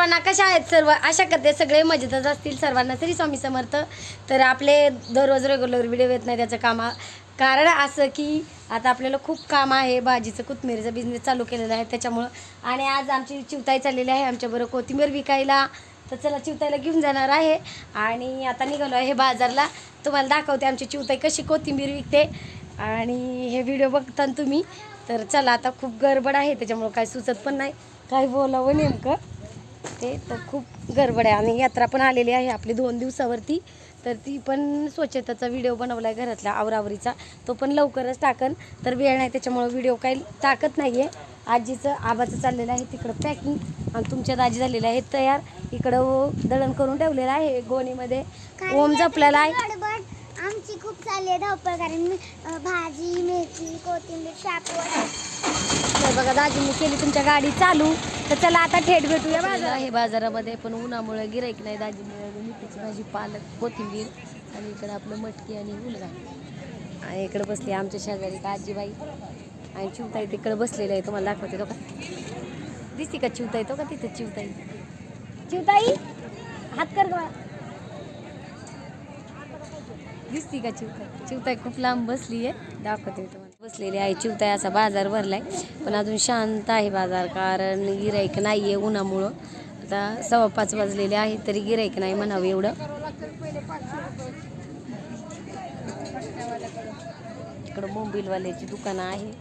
सर्वांना कशा आहेत सर्व? आशा करते. सगळे मजेतच असतील सर्वांना. तरी स्वामी समर्थ. तर आपले दररोज रेग्युलर व्हिडिओ येत नाही त्याचं काम. कारण असं की आता आपल्याला खूप काम आहे. भाजीचं कोथिंबीरचा बिझनेस चालू केलेला आहे. त्याच्यामुळं आणि आज आमची चिवताई चाललेली आहे. आमच्याबरोबर कोथिंबीर विकायला. तर चला चिवताईला घेऊन जाणार आहे. आणि आता निघालो आहे बाजारला. तुम्हाला दाखवते आमची चिवताई कशी कोथिंबीर विकते. आणि हे व्हिडिओ बघता ना तुम्ही. तर चला आता खूप गडबड आहे. त्याच्यामुळं काय सुचत पण नाही. काय बोलावं नेमकं. ते तर खूप गडबड आहे. आणि यात्रा पण आलेली आहे आपली दोन दिवसावरती. तर ती पण स्वच्छतेचा व्हिडिओ बनवला आहे घरातल्या आवरावरीचा. तो पण लवकरच टाकन. तर वेळ नाही त्याच्यामुळं व्हिडिओ काही टाकत नाही आहे आजीचं आबाचं चाललेलं आहे तिकडं पॅकिंग आणि तुमच्या दाजी झालेले आहेत तयार. इकडं दळण करून ठेवलेलं आहे गोणीमध्ये. ओम जपलेला आहे. आमची खूप चालली आहे धावपळ. कारण भाजी मेथी कोथिंबीर तर बघा दाजींनी केली तुमच्या गाडी चालू. तर चला आता थेट भेटूया बाजार आहे बाजारामध्ये पण उन्हामुळे गिराईक नाही दाजींनी मेथीची भाजी पालक कोथिंबीर आणि इकडं आपलं मटकी आणि मुलगा आणि इकडे बसली आमच्या शेजारी का आजीबाई आणि चिवताई तिकडे बसलेले आहे. तुम्हाला दाखवते तो का दिसती का चिवताई? तो का तिथे चिवताई? चिवताई हात कर गं. दिसती का चिवताई? चिवताई खूप लांब बसली आहे. दाखवते तुम्हाला. बसलेली आहे. चिवताय असा बाजार भरलाय. पण अजून शांत आहे बाजार कारण गिराईक नाही आहे उन्हामुळं. आता सव्वा पाच वाजलेले आहे तरी गिराईक नाही म्हणावं एवढं. इकडं मोबिलवाल्याची दुकानं आहे.